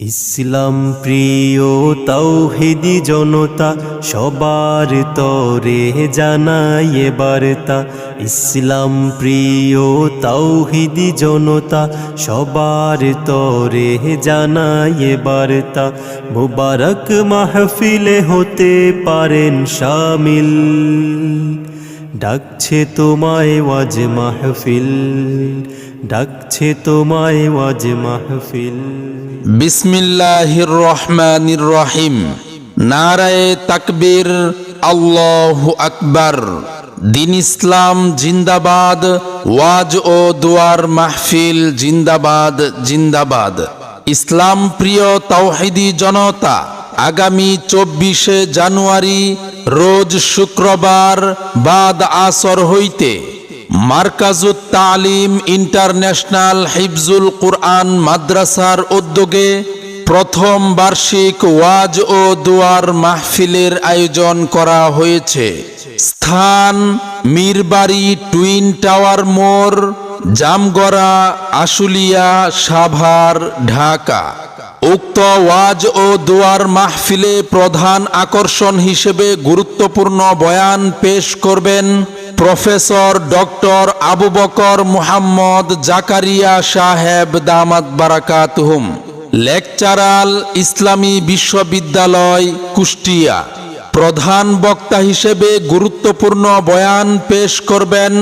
ইসলাম প্রিয় তৌহিদি জনতা, সবার তরে জানাই বার্তা। ইসলাম প্রিয় তৌহিদি জনতা, সবার তরে জানাই বার্তা। মুবারক মাহফিলে হতে পারেন শামিল। ডাকছে তোমায় ওয়াজ মাহফিল, ডাকছে তোমায় ওয়াজ মাহফিল। বিসমিল্লাহির রহমানির রহিম। নারায়ে তাকবীর, আল্লাহু আকবার। দিন ইসলাম জিন্দাবাদ, ওয়াজ ও দুয়ার মাহফিল জিন্দাবাদ জিন্দাবাদ। ইসলাম প্রিয় তাওহিদি জনতা, আগামী চব্বিশে জানুয়ারি রোজ শুক্রবার বাদ আসর হইতে মার্কাজুত তালিম ইন্টারন্যাশনাল হিফজুল কুরআন মাদ্রাসার উদ্যোগে প্রথম বার্ষিক ওয়াজ ও দুয়ার মাহফিলের আয়োজন করা হয়েছে। স্থান, মীরবাড়ি, টুইন টাওয়ার মোড় জামগড়া, আশুলিয়া, সাভার, ঢাকা। উক্ত ওয়াজ ও দুয়ার মাহফিলে প্রধান আকর্ষণ হিসেবে গুরুত্বপূর্ণ বয়ান পেশ করবেন প্রফেসর ডক্টর আবু বকর মুহাম্মদ জাকারিয়া সাহেব দামাত বারাকাতুহুম, লেকচারাল ইসলামী বিশ্ববিদ্যালয় কুষ্টিয়া। প্রধান বক্তা হিসেবে গুরুত্বপূর্ণ বয়ান পেশ করবেন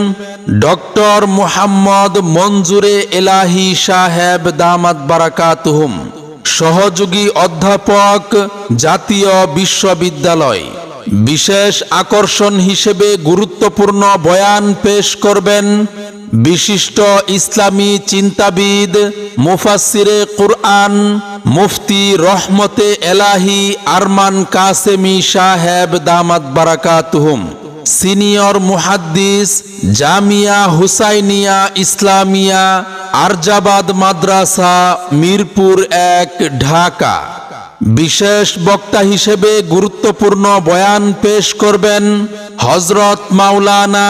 ডক্টর মুহাম্মদ মঞ্জুরে এলাহি সাহেব দামাত বারাকাতুহুম, সহযোগী অধ্যাপক জাতীয় বিশ্ববিদ্যালয়। বিশেষ আকর্ষণ হিসেবে গুরুত্বপূর্ণ বয়ান পেশ করবেন বিশিষ্ট ইসলামী চিন্তাবিদ মুফাসিরে কুরআন, মুফতি রহমতে এলাহি আরমান কাসেমি সাহেব দামাত বারাকাতুহুম। সিনিয়র মুহাদ্দিস জামিয়া হুসাইনিয়া ইসলামিয়া আরজাবাদ মাদ্রাসা মিরপুর এক, ঢাকা। বিশেষ বক্তা হিসেবে গুরুত্বপূর্ণ বয়ান পেশ করবেন হজরত মাওলানা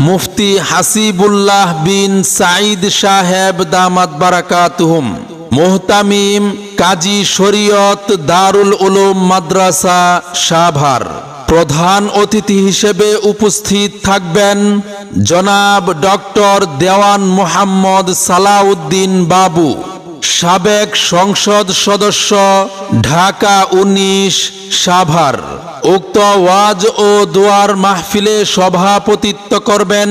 মুফতি হাসিবুল্লাহ বিন সাঈদ সাহেব দামাত বারাকাতুহুম, মোহতামিম কাজী শরীয়ত দারুল উলুম মাদ্রাসা সাভার। প্রধান অতিথি হিসেবে উপস্থিত থাকবেন জনাব ডক্টর দেওয়ান মোহাম্মদ সালাউদ্দিন বাবু, সাবেক সংসদ সদস্য ঢাকা উনিশ সাভার। উক্ত ওয়াজ ও দুয়ার মাহফিলে সভাপতিত্ব করবেন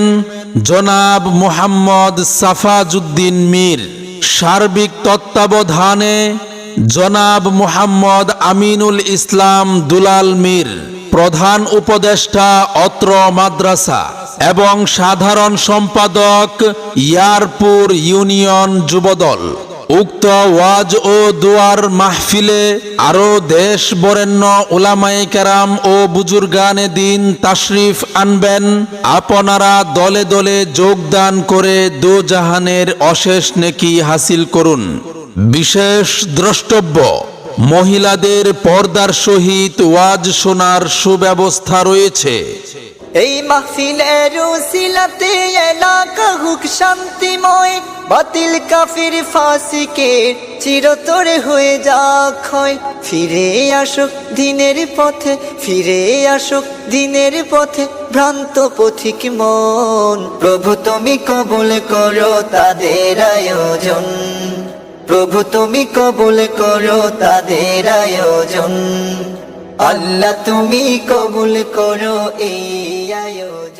জনাব মোহাম্মদ সাফাজুদ্দিন মীর। সার্বিক তত্ত্বাবধানে জনাব মোহাম্মদ আমিনুল ইসলাম দুলাল মীর, প্রধান উপদেষ্টা অত্র মাদ্রাসা এবং সাধারণ সম্পাদক ইয়ারপুর ইউনিয়ন যুবদল। উক্ত ওয়াজ ও দুয়ার মাহফিলে আরও দেশ বরেণ্য ওলামাই কেরাম ও বুজুর্গানে দিন তাশরিফ আনবেন। আপনারা দলে দলে যোগদান করে দো জাহানের অশেষ নেকি হাসিল করুন। বিশেষ দ্রষ্টব্য, মহিলাদের পর্দার সহিত ওয়াজ শোনার সুব্যবস্থা রয়েছে। এই মাহফিলের উসিলাতে এলাকা হুক শান্তিময়, বাতিল কাফির ফাসিকের চিরতরে হয়ে যা ক্ষয় ফিরে আসুক দিনের পথে, ফিরে আসুক দিনের পথে, ভ্রান্ত পথিক মন। প্রভু তুমি কবুল করো তাদের আয়োজন। প্রভু তুমি কবুল করো তাদের আয়োজন। আল্লাহ তুমি কবুল করো এই আয়োজন।